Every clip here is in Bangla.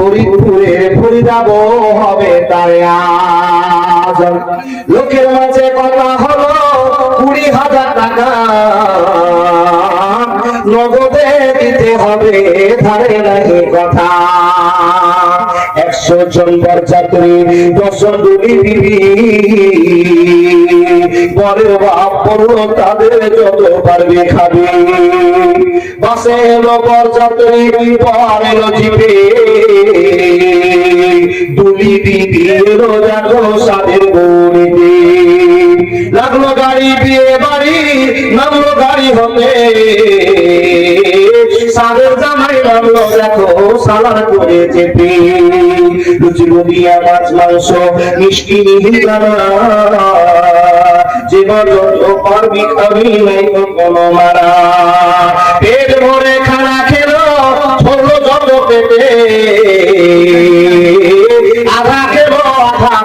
ফরিদপুরে ফরিদাব হবে তার আজ। লোকের মাঝে কথা হলো কুড়ি হাজার টাকা। নগদে দিতে হবে, ধারে নাহি কথা। একশো জন বরযাত্রী, দশজন দুলি দিবি বরের বাপ পড়ল তাদের যত পারবে খাবে। বাসে এলো বরযাত্রী পর এলো জিপে দুলি দিবি এলো দেখো সাদের গড়িতে। লাগল গাড়ি বিয়ে বাড়ি, নামলো গাড়ি হতে সাদের জামাই নামলো, দেখো, সালার করে চেপে। লুচি বুদিয়া মাছ, মাংস, মিষ্টি মিহিদানা জীবন যত পারবি খাবি নাই কোনো মারা।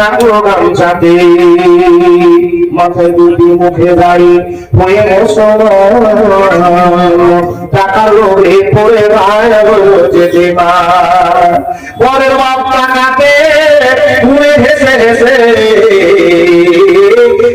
রাখল গামছাতে মাথায় টুপি মুখে দাড়ি হয়ে টাকা লোভে পড়ে টাকাতে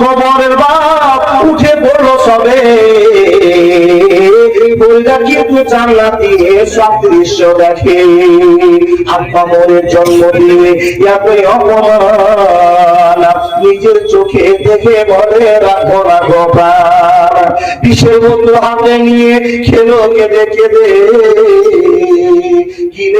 খবরের বাপ, উঠে পড়ল সবে। বললা, কিন্তু জানলাতে সব দৃশ্য দেখে জন্ম দিয়ে এতই অপমান। নিজের চোখে দেখে বলে, রাখো না গোপাল বিষের বন্ধু হাতে নিয়ে খেলো কেঁদে কেঁদে।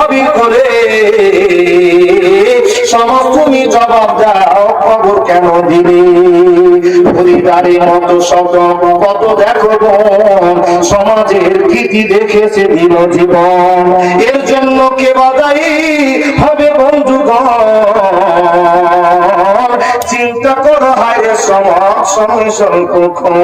ভাবি করে। সমাজ তুমি জবাব দাও, খবর কেন দিবে? পরিবারের মতো শত কত দেখো সমাজের কীর্তি দেখেছে দিল জীবন। এর জন্য কে বাদাই হবে বন্ধুগণ? চিন্তা করো হায় সমাজ সংখ্য